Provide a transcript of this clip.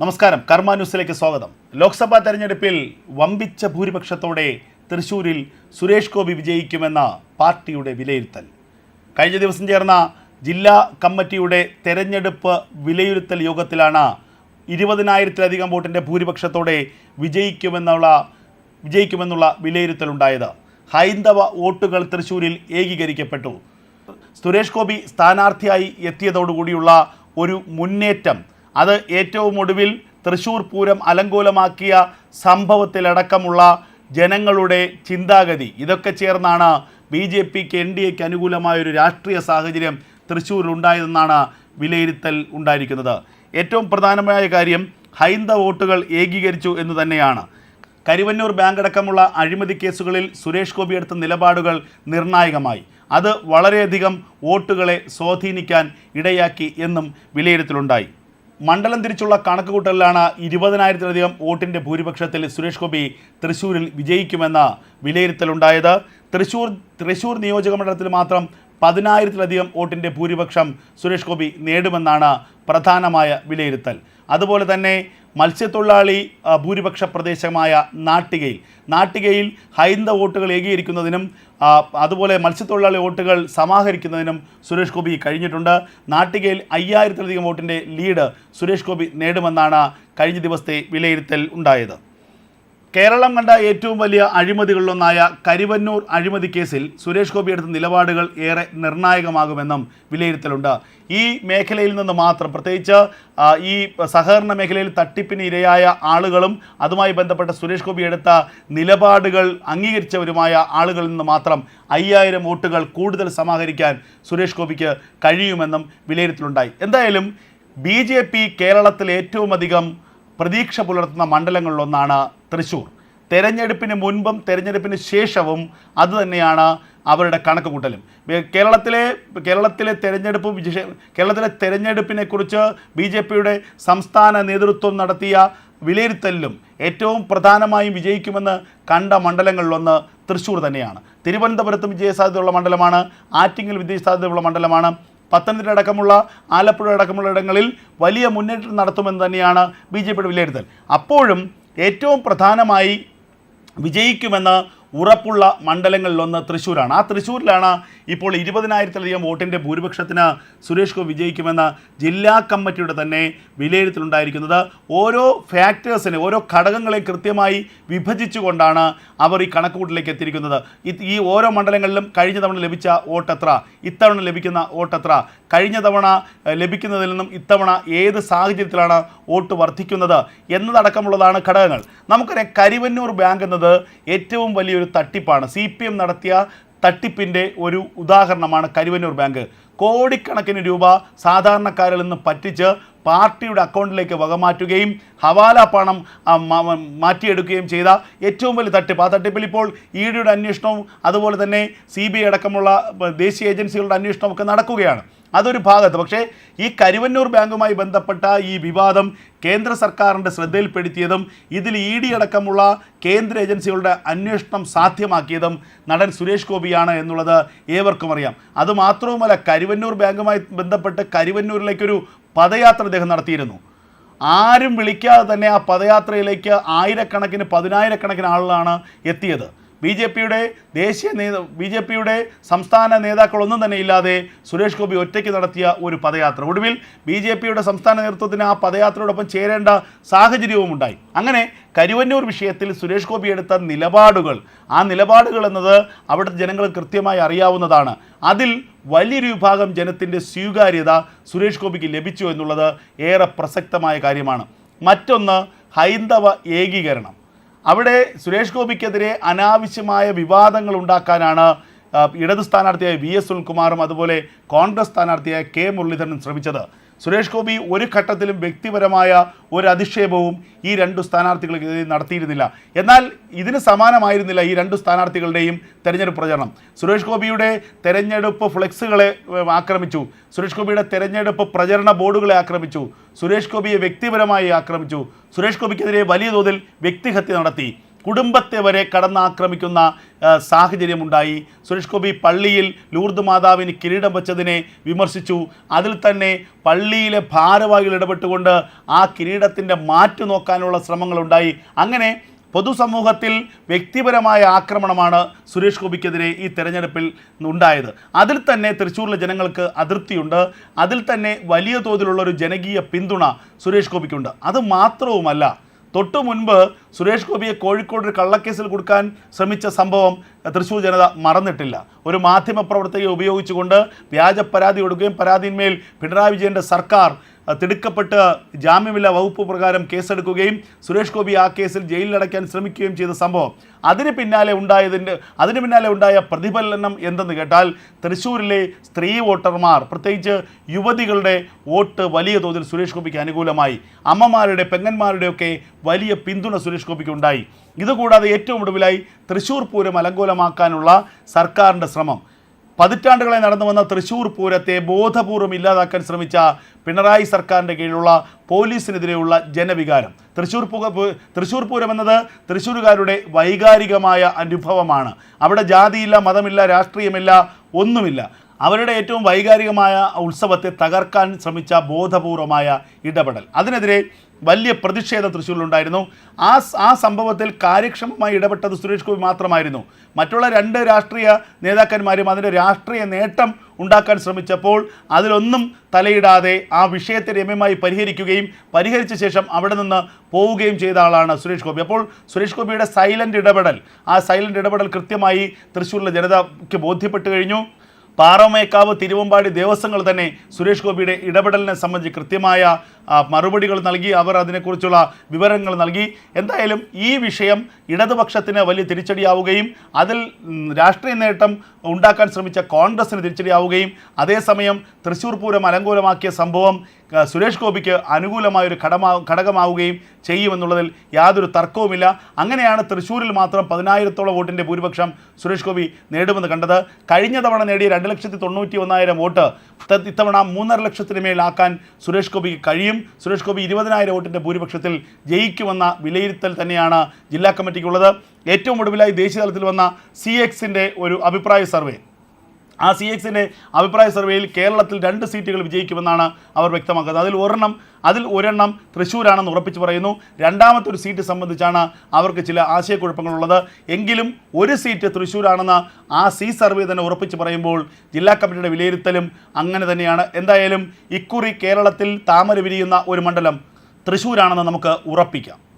നമസ്കാരം. കർമ്മ ന്യൂസിലേക്ക് സ്വാഗതം. ലോക്സഭാ തെരഞ്ഞെടുപ്പിൽ വമ്പിച്ച ഭൂരിപക്ഷത്തോടെ തൃശൂരിൽ സുരേഷ് ഗോപി വിജയിക്കുമെന്ന പാർട്ടിയുടെ വിലയിരുത്തൽ. കഴിഞ്ഞ ദിവസം ചേർന്ന ജില്ലാ കമ്മിറ്റിയുടെ തെരഞ്ഞെടുപ്പ് വിലയിരുത്തൽ യോഗത്തിലാണ് ഇരുപതിനായിരത്തിലധികം വോട്ടിന്റെ ഭൂരിപക്ഷത്തോടെ വിജയിക്കുമെന്നുള്ള വിജയിക്കുമെന്നുള്ള വിലയിരുത്തലുണ്ടായത് ഹൈന്ദവ വോട്ടുകൾ തൃശൂരിൽ ഏകീകരിക്കപ്പെട്ടു. സുരേഷ് ഗോപി സ്ഥാനാർത്ഥിയായി എത്തിയതോടുകൂടിയുള്ള ഒരു മുന്നേറ്റം അത് ഏറ്റവും ഒടുവിൽ തൃശ്ശൂർ പൂരം അലങ്കോലമാക്കിയ സംഭവത്തിലടക്കമുള്ള ജനങ്ങളുടെ ചിന്താഗതി. ഇതൊക്കെ ചേർന്നാണ് ബി ജെ പിക്ക് എൻ ഡി എക്ക് അനുകൂലമായൊരു രാഷ്ട്രീയ സാഹചര്യം തൃശ്ശൂരിൽ ഉണ്ടായതെന്നാണ് വിലയിരുത്തൽ ഉണ്ടായിരിക്കുന്നത്. ഏറ്റവും പ്രധാനമായ കാര്യം ഹൈന്ദവ വോട്ടുകൾ ഏകീകരിച്ചു എന്ന് തന്നെയാണ്. കരുവന്നൂർ ബാങ്ക് അടക്കമുള്ള അഴിമതി കേസുകളിൽ സുരേഷ് ഗോപി എടുത്ത നിലപാടുകൾ നിർണായകമായി. അത് വളരെയധികം വോട്ടുകളെ സ്വാധീനിക്കാൻ ഇടയാക്കി എന്നും വിലയിരുത്തലുണ്ടായി. മണ്ഡലം തിരിച്ചുള്ള കണക്കുകൂട്ടലിലാണ് ഇരുപതിനായിരത്തിലധികം വോട്ടിന്റെ ഭൂരിപക്ഷത്തിൽ സുരേഷ് ഗോപി തൃശ്ശൂരിൽ വിജയിക്കുമെന്ന വിലയിരുത്തലുണ്ടായത്. തൃശ്ശൂർ തൃശ്ശൂർ നിയോജക മണ്ഡലത്തിൽ മാത്രം പതിനായിരത്തിലധികം വോട്ടിന്റെ ഭൂരിപക്ഷം സുരേഷ് ഗോപി നേടുമെന്നാണ് പ്രധാനമായ വിലയിരുത്തൽ. അതുപോലെ തന്നെ മത്സ്യത്തൊഴിലാളി ഭൂരിപക്ഷ പ്രദേശമായ നാട്ടികയിൽ. നാട്ടികയിൽ ഹൈന്ദവ വോട്ടുകൾ ഏകീകരിക്കുന്നതിനും അതുപോലെ മത്സ്യത്തൊഴിലാളി വോട്ടുകൾ സമാഹരിക്കുന്നതിനും സുരേഷ് ഗോപി കഴിഞ്ഞിട്ടുണ്ട്. നാട്ടികയിൽ അയ്യായിരത്തിലധികം വോട്ടിന്റെ ലീഡ് സുരേഷ് ഗോപി നേടുമെന്നാണ് കഴിഞ്ഞ ദിവസത്തെ വിലയിരുത്തൽ ഉണ്ടായത്. കേരളം കണ്ട ഏറ്റവും വലിയ അഴിമതികളിലൊന്നായ കരിവന്നൂർ അഴിമതി കേസിൽ സുരേഷ് ഗോപി എടുത്ത നിലപാടുകൾ ഏറെ നിർണായകമാകുമെന്നും വിലയിരുത്തലുണ്ട്. ഈ മേഖലയിൽ നിന്ന് മാത്രം പ്രത്യേകിച്ച് ഈ സഹകരണ മേഖലയിൽ തട്ടിപ്പിന് ഇരയായ ആളുകളും അതുമായി ബന്ധപ്പെട്ട സുരേഷ് ഗോപി എടുത്ത നിലപാടുകൾ അംഗീകരിച്ചവരുമായ ആളുകളിൽ നിന്ന് മാത്രം അയ്യായിരം വോട്ടുകൾ കൂടുതൽ സമാഹരിക്കാൻ സുരേഷ് ഗോപിക്ക് കഴിയുമെന്നും വിലയിരുത്തലുണ്ടായി. എന്തായാലും ബി കേരളത്തിൽ ഏറ്റവും അധികം പ്രതീക്ഷ പുലർത്തുന്ന മണ്ഡലങ്ങളിലൊന്നാണ് തൃശ്ശൂർ തെരഞ്ഞെടുപ്പിന് മുൻപും തെരഞ്ഞെടുപ്പിന് ശേഷവും അതുതന്നെയാണ് അവരുടെ കണക്ക് കൂട്ടലും കേരളത്തിലെ കേരളത്തിലെ തെരഞ്ഞെടുപ്പ് കേരളത്തിലെ തെരഞ്ഞെടുപ്പിനെക്കുറിച്ച് ബി ജെ പിയുടെ സംസ്ഥാന നേതൃത്വം നടത്തിയ വിലയിരുത്തലിലും ഏറ്റവും പ്രധാനമായും വിജയിക്കുമെന്ന് കണ്ട മണ്ഡലങ്ങളിലൊന്ന് തൃശ്ശൂർ തന്നെയാണ്. തിരുവനന്തപുരത്തും വിജയസാധ്യതയുള്ള മണ്ഡലമാണ് ആറ്റിങ്ങിൽ വിജയസാധ്യതയുള്ള മണ്ഡലമാണ് പത്തനംതിട്ട അടക്കമുള്ള ആലപ്പുഴ അടക്കമുള്ള ഇടങ്ങളിൽ വലിയ മുന്നേറ്റം നടത്തുമെന്ന് തന്നെയാണ് ബി ജെ പിയുടെ വിലയിരുത്തൽ. അപ്പോഴും ഏറ്റവും പ്രധാനമായി വിജയിക്കുമെന്ന് ഉറപ്പുള്ള മണ്ഡലങ്ങളിലൊന്ന് തൃശ്ശൂരാണ്. ആ തൃശ്ശൂരിലാണ് ഇപ്പോൾ ഇരുപതിനായിരത്തിലധികം വോട്ടിന്റെ ഭൂരിപക്ഷത്തിന് സുരേഷ് ഗോപി വിജയിക്കുമെന്ന് ജില്ലാ കമ്മിറ്റിയുടെ തന്നെ വിലയിരുത്തലുണ്ടായിരിക്കുന്നത്. ഓരോ ഫാക്ടേഴ്സിനെ ഓരോ ഘടകങ്ങളെ കൃത്യമായി വിഭജിച്ചുകൊണ്ടാണ് അവർ ഈ കണക്കുകൂട്ടിലേക്ക് എത്തിയിരിക്കുന്നത്. ഈ ഓരോ മണ്ഡലങ്ങളിലും കഴിഞ്ഞ തവണ ലഭിച്ച വോട്ടെത്ര ഇത്തവണ ലഭിക്കുന്ന വോട്ടെത്ര കഴിഞ്ഞ തവണ ലഭിക്കുന്നതിൽ നിന്നും ഇത്തവണ ഏത് സാഹചര്യത്തിലാണ് വോട്ട് വർദ്ധിക്കുന്നത് എന്നതടക്കമുള്ളതാണ് ഘടകങ്ങൾ. നമുക്കറിയാം കരിവന്നൂർ ബാങ്ക് എന്നത് ഏറ്റവും വലിയൊരു തട്ടിപ്പാണ്. സി പി എം നടത്തിയ തട്ടിപ്പിന്റെ ഒരു ഉദാഹരണമാണ് കരുവന്നൂർ ബാങ്ക്. കോടിക്കണക്കിന് രൂപ സാധാരണക്കാരിൽ നിന്ന് പറ്റിച്ച് പാർട്ടിയുടെ അക്കൗണ്ടിലേക്ക് വകമാറ്റുകയും ഹവാല പണം മാറ്റിയെടുക്കുകയും ചെയ്ത ഏറ്റവും വലിയ തട്ടിപ്പ്. ആ തട്ടിപ്പിൽ ഇപ്പോൾ ഇ ഡിയുടെ അന്വേഷണവും അതുപോലെ തന്നെ സി ബി ഐ അടക്കമുള്ള ദേശീയ ഏജൻസികളുടെ അന്വേഷണവും ഒക്കെ നടക്കുകയാണ്. അതൊരു ഭാഗത്ത്. പക്ഷേ ഈ കരുവന്നൂർ ബാങ്കുമായി ബന്ധപ്പെട്ട ഈ വിവാദം കേന്ദ്ര സർക്കാരിന്റെ ശ്രദ്ധയിൽപ്പെടുത്തിയതും ഇതിൽ ഇ ഡി അടക്കമുള്ള കേന്ദ്ര ഏജൻസികളുടെ അന്വേഷണം സാധ്യമാക്കിയതും നടൻ സുരേഷ് ഗോപിയാണ് എന്നുള്ളത് ഏവർക്കും അറിയാം. അതുമാത്രവുമല്ല കരുവന്നൂർ ബാങ്കുമായി ബന്ധപ്പെട്ട് കരുവന്നൂരിലേക്കൊരു പദയാത്ര അദ്ദേഹം നടത്തിയിരുന്നു. ആരും വിളിക്കാതെ തന്നെ ആ പദയാത്രയിലേക്ക് ആയിരക്കണക്കിന് പതിനായിരക്കണക്കിന് ആളുകളാണ് എത്തിയത്. ബി ജെ പിയുടെ ദേശീയ നേത ബി ജെ പിയുടെ സംസ്ഥാന നേതാക്കളൊന്നും തന്നെ ഇല്ലാതെ സുരേഷ് ഗോപി ഒറ്റയ്ക്ക് നടത്തിയ ഒരു പദയാത്ര. ഒടുവിൽ ബി ജെ പിയുടെ സംസ്ഥാന നേതൃത്വത്തിന് ആ പദയാത്രയോടൊപ്പം ചേരേണ്ട സാഹചര്യവും ഉണ്ടായി. അങ്ങനെ കരുവന്നൂർ വിഷയത്തിൽ സുരേഷ് ഗോപി എടുത്ത നിലപാടുകൾ ആ നിലപാടുകൾ എന്നത് അവിടുത്തെ ജനങ്ങൾ കൃത്യമായി അറിയാവുന്നതാണ്. അതിൽ വലിയൊരു വിഭാഗം ജനത്തിന്റെ സ്വീകാര്യത സുരേഷ് ഗോപിക്ക് ലഭിച്ചു എന്നുള്ളത് ഏറെ പ്രസക്തമായ കാര്യമാണ്. മറ്റൊന്ന് ഹൈന്ദവ ഏകീകരണം. അവിടെ സുരേഷ് ഗോപിക്കെതിരെ അനാവശ്യമായ വിവാദങ്ങൾ ഉണ്ടാക്കാനാണ് ഇടത് സ്ഥാനാർത്ഥിയായ വി എസ് സുനിൽകുമാറും അതുപോലെ കോൺഗ്രസ് സ്ഥാനാർത്ഥിയായ കെ മുരളീധരനും ശ്രമിച്ചത്. സുരേഷ് ഗോപി ഒരു ഘട്ടത്തിലും വ്യക്തിപരമായ ഒരു അധിക്ഷേപവും ഈ രണ്ടു സ്ഥാനാർത്ഥികൾക്കെതിരെ നടത്തിയിരുന്നില്ല. എന്നാൽ ഇതിന് സമാനമായിരുന്നില്ല ഈ രണ്ടു സ്ഥാനാർത്ഥികളുടെയും തെരഞ്ഞെടുപ്പ് പ്രചരണം. സുരേഷ് ഗോപിയുടെ തെരഞ്ഞെടുപ്പ് ഫ്ലെക്സുകളെ ആക്രമിച്ചു. സുരേഷ് ഗോപിയുടെ തെരഞ്ഞെടുപ്പ് പ്രചരണ ബോർഡുകളെ ആക്രമിച്ചു. സുരേഷ് ഗോപിയെ വ്യക്തിപരമായി ആക്രമിച്ചു. സുരേഷ് ഗോപിക്കെതിരെ വലിയ തോതിൽ വ്യക്തിഹത്യ നടത്തി. കുടുംബത്തെ വരെ കടന്നാക്രമിക്കുന്ന സാഹചര്യമുണ്ടായി. സുരേഷ് ഗോപി പള്ളിയിൽ ലൂർദ് മാതാവിന് കിരീടം വെച്ചതിനെ വിമർശിച്ചു. അതിൽ തന്നെ പള്ളിയിലെ ഭാരവാഹികൾ ഇടപെട്ടുകൊണ്ട് ആ കിരീടത്തിന്റെ മാറ്റു നോക്കാനുള്ള ശ്രമങ്ങളുണ്ടായി. അങ്ങനെ പൊതുസമൂഹത്തിൽ വ്യക്തിപരമായ ആക്രമണമാണ് സുരേഷ് ഗോപിക്കെതിരെ ഈ തെരഞ്ഞെടുപ്പിൽ ഉണ്ടായത്. അതിൽ തന്നെ തൃശ്ശൂരിലെ ജനങ്ങൾക്ക് അതൃപ്തിയുണ്ട്. അതിൽ തന്നെ വലിയ തോതിലുള്ള ഒരു ജനകീയ പിന്തുണ സുരേഷ് ഗോപിക്കുണ്ട്. അത് മാത്രവുമല്ല തൊട്ടു മുൻപ് സുരേഷ് ഗോപിയെ കോഴിക്കോട് ഒരു കള്ളക്കേസിൽ കൊടുക്കാൻ ശ്രമിച്ച സംഭവം തൃശ്ശൂർ ജനത മറന്നിട്ടില്ല. ഒരു മാധ്യമപ്രവർത്തകയെ ഉപയോഗിച്ചുകൊണ്ട് വ്യാജ പരാതി കൊടുക്കുകയും പരാതിന്മേൽ പിണറായി വിജയന്റെ സർക്കാർ തിടുക്കപ്പെട്ട് ജാമ്യമില്ലാ വകുപ്പ് പ്രകാരം കേസെടുക്കുകയും സുരേഷ് ഗോപി ആ കേസിൽ ജയിലിലടയ്ക്കാൻ ശ്രമിക്കുകയും ചെയ്ത സംഭവം. അതിന് പിന്നാലെ ഉണ്ടായതിന്റെ അതിന് പിന്നാലെ ഉണ്ടായ പ്രതിഫലനം എന്തെന്ന് കേട്ടാൽ തൃശ്ശൂരിലെ സ്ത്രീ വോട്ടർമാർ പ്രത്യേകിച്ച് യുവതികളുടെ വോട്ട് വലിയ തോതിൽ സുരേഷ് ഗോപിക്ക് അനുകൂലമായി. അമ്മമാരുടെ പെങ്ങന്മാരുടെയൊക്കെ വലിയ പിന്തുണ സുരേഷ് ഗോപിക്ക് ഉണ്ടായി. ഇതുകൂടാതെ ഏറ്റവും ഒടുവിലായി തൃശ്ശൂർ പൂരം അലങ്കോലമാക്കാനുള്ള സർക്കാരിന്റെ ശ്രമം. പതിറ്റാണ്ടുകളെ നടന്നു വന്ന തൃശ്ശൂർ പൂരത്തെ ബോധപൂർവം ഇല്ലാതാക്കാൻ ശ്രമിച്ച പിണറായി സർക്കാരിന്റെ കീഴിലുള്ള പോലീസിനെതിരെയുള്ള ജനവികാരം. തൃശ്ശൂർ പൂ തൃശ്ശൂർ പൂരം എന്നത് തൃശ്ശൂരുകാരുടെ വൈകാരികമായ അനുഭവമാണ്. അവിടെ ജാതിയില്ല മതമില്ല രാഷ്ട്രീയമില്ല ഒന്നുമില്ല. അവരുടെ ഏറ്റവും വൈകാരികമായ ഉത്സവത്തെ തകർക്കാൻ ശ്രമിച്ച ബോധപൂർവമായ ഇടപെടൽ. അതിനെതിരെ വലിയ പ്രതിഷേധം തൃശ്ശൂരിലുണ്ടായിരുന്നു. ആ ആ സംഭവത്തിൽ കാര്യക്ഷമമായി ഇടപെട്ടത് സുരേഷ് ഗോപി മാത്രമായിരുന്നു. മറ്റുള്ള രണ്ട് രാഷ്ട്രീയ നേതാക്കന്മാരും അതിന്റെ രാഷ്ട്രീയ നേട്ടം ഉണ്ടാക്കാൻ ശ്രമിച്ചപ്പോൾ അതിലൊന്നും തലയിടാതെ ആ വിഷയത്തെ രമ്യമായി പരിഹരിക്കുകയും പരിഹരിച്ച ശേഷം അവിടെ നിന്ന് പോവുകയും ചെയ്ത ആളാണ് സുരേഷ് ഗോപി. അപ്പോൾ സുരേഷ് ഗോപിയുടെ സൈലന്റ് ഇടപെടൽ ആ സൈലന്റ് ഇടപെടൽ കൃത്യമായി തൃശ്ശൂരിലെ ജനതയ്ക്ക് ബോധ്യപ്പെട്ടു കഴിഞ്ഞു. പാറമേക്കാവ് തിരുവമ്പാടി ദേവസ്വങ്ങൾ തന്നെ സുരേഷ് ഗോപിയുടെ ഇടപെടലിനെ സംബന്ധിച്ച് കൃത്യമായ മറുപടികൾ നൽകി അവർ അതിനെക്കുറിച്ചുള്ള വിവരങ്ങൾ നൽകി. എന്തായാലും ഈ വിഷയം ഇടതുപക്ഷത്തിന് വലിയ തിരിച്ചടിയാവുകയും അതിൽ രാഷ്ട്രീയ നേട്ടം ഉണ്ടാക്കാൻ ശ്രമിച്ച കോൺഗ്രസിന് തിരിച്ചടിയാവുകയും അതേസമയം തൃശ്ശൂർ പൂരം അലങ്കോലമാക്കിയ സംഭവം സുരേഷ് ഗോപിക്ക് അനുകൂലമായൊരു ഘടമാ ഘടകമാവുകയും ചെയ്യുമെന്നുള്ളതിൽ യാതൊരു തർക്കവുമില്ല. അങ്ങനെയാണ് തൃശ്ശൂരിൽ മാത്രം പതിനായിരത്തോളം വോട്ടിന്റെ ഭൂരിപക്ഷം സുരേഷ് ഗോപി നേടുമെന്ന് കണ്ടത്. കഴിഞ്ഞ തവണ നേടിയ രണ്ട് ലക്ഷത്തി തൊണ്ണൂറ്റി ഒന്നായിരം വോട്ട് ഇത്തവണ മൂന്നര ലക്ഷത്തിന് മേലാക്കാൻ സുരേഷ് ഗോപിക്ക് കഴിയും. സുരേഷ് ഗോപി ഇരുപതിനായിരം വോട്ടിന്റെ ഭൂരിപക്ഷത്തിൽ ജയിക്കുമെന്ന വിലയിരുത്തൽ തന്നെയാണ് ജില്ലാ കമ്മിറ്റിക്കുള്ളത്. ഏറ്റവും ഒടുവിലായി ദേശീയ തലത്തിൽ വന്ന സി എക്സിന്റെ ഒരു അഭിപ്രായ സർവേ. ആ സി എക്സിന്റെ അഭിപ്രായ സർവേയിൽ കേരളത്തിൽ രണ്ട് സീറ്റുകൾ വിജയിക്കുമെന്നാണ് അവർ വ്യക്തമാക്കുന്നത്. അതിൽ ഒരെണ്ണം അതിൽ ഒരെണ്ണം തൃശ്ശൂരാണെന്ന് ഉറപ്പിച്ച് പറയുന്നു. രണ്ടാമത്തെ ഒരു സീറ്റ് സംബന്ധിച്ചാണ് അവർക്ക് ചില ആശയക്കുഴപ്പങ്ങളുള്ളത്. എങ്കിലും ഒരു സീറ്റ് തൃശ്ശൂരാണെന്ന് ആ സി സർവേ തന്നെ ഉറപ്പിച്ച് പറയുമ്പോൾ ജില്ലാ കമ്മിറ്റിയുടെ വിലയിരുത്തലും അങ്ങനെ തന്നെയാണ്. എന്തായാലും ഇക്കുറി കേരളത്തിൽ താമര വിരിയുന്ന ഒരു മണ്ഡലം തൃശ്ശൂരാണെന്ന് നമുക്ക് ഉറപ്പിക്കാം.